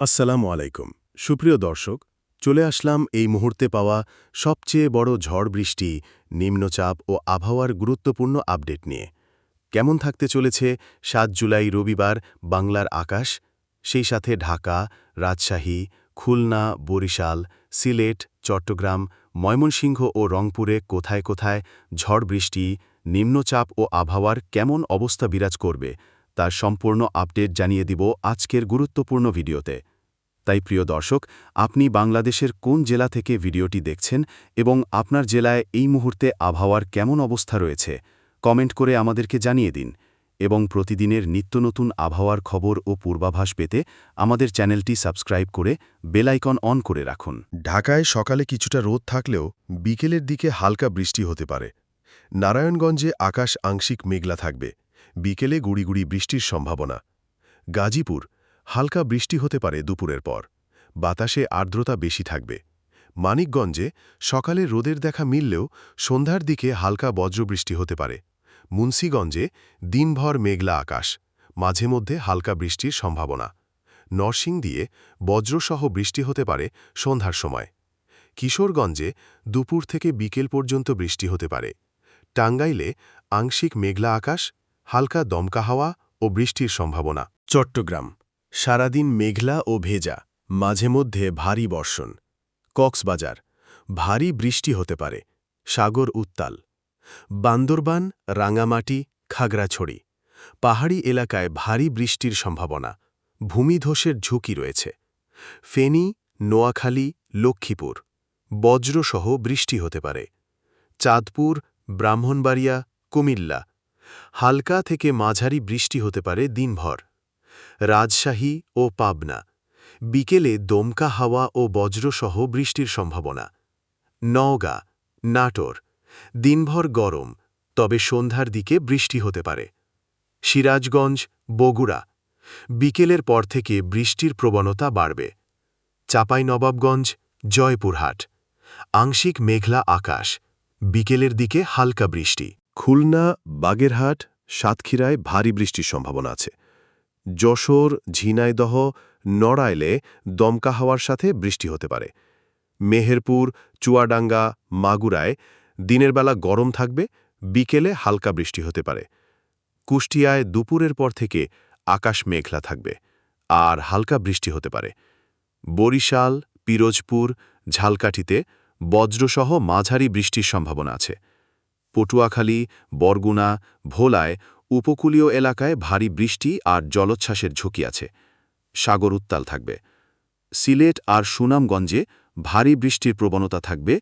আসসালামু আলাইকুম। সুপ্রিয় দর্শক, চলে আসলাম এই মুহূর্তে পাওয়া সবচেয়ে বড় ঝড় বৃষ্টি, নিম্নচাপ ও আবহাওয়ার গুরুত্বপূর্ণ আপডেট নিয়ে। কেমন থাকতে চলেছে সাত জুলাই রবিবার বাংলার আকাশ? সেই সাথে ঢাকা, রাজশাহী, খুলনা, বরিশাল, সিলেট, চট্টগ্রাম, ময়মনসিংহ ও রংপুরে কোথায় কোথায় ঝড় বৃষ্টি, নিম্নচাপ ও আবহাওয়ার কেমন অবস্থা বিরাজ করবে তার সম্পূর্ণ আপডেট জানিয়ে দিব আজকের গুরুত্বপূর্ণ ভিডিওতে। তাই প্রিয় দর্শক, আপনি বাংলাদেশের কোন জেলা থেকে ভিডিওটি দেখছেন এবং আপনার জেলায় এই মুহূর্তে আবহাওয়ার কেমন অবস্থা রয়েছে, কমেন্ট করে আমাদেরকে জানিয়ে দিন এবং প্রতিদিনের নিত্য নতুন আবহাওয়ার খবর ও পূর্বাভাস পেতে আমাদের চ্যানেলটি সাবস্ক্রাইব করে বেলাইকন অন করে রাখুন। ঢাকায় সকালে কিছুটা রোদ থাকলেও বিকেলের দিকে হালকা বৃষ্টি হতে পারে। নারায়ণগঞ্জে আকাশ আংশিক মেঘলা থাকবে। বিকেলে গুড়িগুড়ি বৃষ্টির সম্ভাবনা। গাজীপুর, হালকা বৃষ্টি হতে পারে দুপুরের পর। বাতাসে আর্দ্রতা বেশি থাকবে। মানিকগঞ্জে সকালে রোদের দেখা মিললেও সন্ধ্যার দিকে হালকা বজ্রবৃষ্টি হতে পারে। মুন্সীগঞ্জে দিনভর মেঘলা আকাশ। মাঝে মধ্যে হালকা বৃষ্টির সম্ভাবনা। নরসিং দিয়ে বজ্রসহ বৃষ্টি হতে পারে সন্ধ্যার সময়। কিশোরগঞ্জে দুপুর থেকে বিকেল পর্যন্ত বৃষ্টি হতে পারে। টাঙ্গাইলে আংশিক মেঘলা আকাশ। হালকা দমকা হাওয়া ও বৃষ্টির সম্ভাবনা। চট্টগ্রাম, সারাদিন মেঘলা ও ভেজা, মাঝে মধ্যে ভারী বর্ষণ। কক্সবাজার, ভারী বৃষ্টি হতে পারে, সাগর উত্তাল। বান্দরবান, রাঙামাটি, খাগড়াছড়ি, পাহাড়ি এলাকায় ভারী বৃষ্টির সম্ভাবনা, ভূমিধসের ঝুঁকি রয়েছে। ফেনী, নোয়াখালী, লক্ষ্মীপুর, বজ্রসহ বৃষ্টি হতে পারে। চাঁদপুর, ব্রাহ্মণবাড়িয়া, কুমিল্লা হালকা থেকে মাঝারি বৃষ্টি হতে পারে দিনভর। রাজশাহী ও পাবনা। বিকেলে দমকা হাওয়া ও বজ্রসহ বৃষ্টির সম্ভাবনা। নওগাঁ, নাটোর। দিনভর গরম, তবে সন্ধ্যার দিকে বৃষ্টি হতে পারে। সিরাজগঞ্জ, বগুড়া। বিকেলের পর থেকে বৃষ্টির প্রবণতা বাড়বে। চাঁপাইনবাবগঞ্জ, জয়পুরহাট। আংশিক মেঘলা আকাশ। বিকেলের দিকে হালকা বৃষ্টি। খুলনা, বাগেরহাট, সাতক্ষীরায় ভারী বৃষ্টির সম্ভাবনা আছে। যশোর, ঝিনাইদহ, নড়াইলে দমকা হাওয়ার সাথে বৃষ্টি হতে পারে। মেহেরপুর, চুয়াডাঙ্গা, মাগুরায় দিনের বেলা গরম থাকবে, বিকেলে হালকা বৃষ্টি হতে পারে। কুষ্টিয়ায় দুপুরের পর থেকে আকাশ মেঘলা থাকবে, আর হালকা বৃষ্টি হতে পারে। বরিশাল, পিরোজপুর, ঝালকাঠিতে বজ্রসহ মাঝারি বৃষ্টির সম্ভাবনা আছে। পটুয়াখালী, বরগুনা, ভোলায় উপকূলীয় এলাকায় ভারী বৃষ্টি আর জলোচ্ছ্বাসের ঝুঁকি আছে। সাগর উত্তাল থাকবে। সিলেট আর সুনামগঞ্জে ভারী বৃষ্টির প্রবণতা থাকবে।